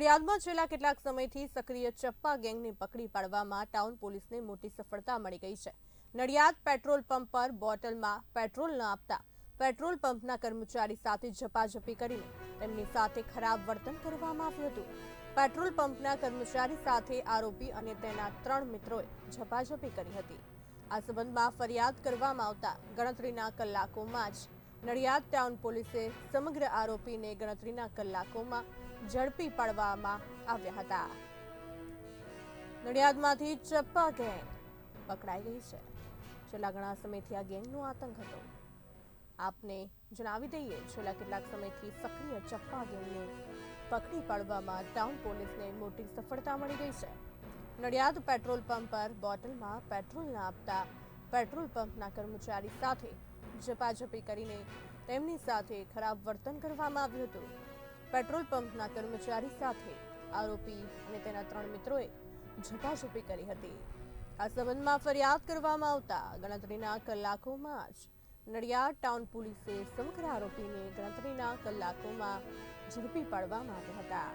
નડિયાદમાં છેલ્લા કેટલાક સમયથી સક્રિય ચપ્પા ગેંગને પકડી પાડવામાં ટાઉન પોલીસને મોટી સફળતા મળી ગઈ છે. નડિયાદ પેટ્રોલ પંપ પર બોટલમાં પેટ્રોલ ન આપતા પેટ્રોલ પંપના કર્મચારી સાથે ઝપાઝપી કરીને તેમની સાથે ખરાબ વર્તન કરવામાં આવ્યું હતું. પેટ્રોલ પંપના કર્મચારી સાથે આરોપી અને તેના ત્રણ મિત્રોએ ઝપાઝપી કરી હતી. આ સંબંધમાં ફરિયાદ કરવામાં આવતા ગણતરીના કલાકોમાં જ નડિયાદ ટાઉન પોલીસે સમગ્ર આરોપીને ગણતરીના કલાકોમાં ઝડપી પાડવામાં આવ્યા હતા. નડિયાદમાંથી ચપ્પા ગેંગ પકડાઈ ગઈ છે. છેલ્લા ઘણા સમયથી આ ગેંગનો આતંક હતો. આપને જણાવી દઈએ, છેલ્લા કેટલાક સમયથી સક્રિય ચપ્પા ગેંગને પકડી પાડવામાં ટાઉન પોલીસને મોટી સફળતા મળી ગઈ છે. નડિયાદ પેટ્રોલ પંપ પર બોટલમાં પેટ્રોલ ના આપતા પેટ્રોલ પંપના કર્મચારી સાથે ઝપાઝપી કરીને તેમની સાથે ખરાબ વર્તન કરવામાં આવ્યું હતું. પેટ્રોલ પંપના કર્મચારી સાથે આરોપી અને તેના ત્રણ મિત્રોએ ઝપાઝપી કરી હતી. આ સંબંધમાં ફરિયાદ કરવામાં આવતા ગણતરીના કલાકોમાં જ નડિયાદ ટાઉન પોલીસે સમગ્ર આરોપીને ગણતરીના કલાકોમાં ઝડપી પાડવામાં આવ્યા હતા.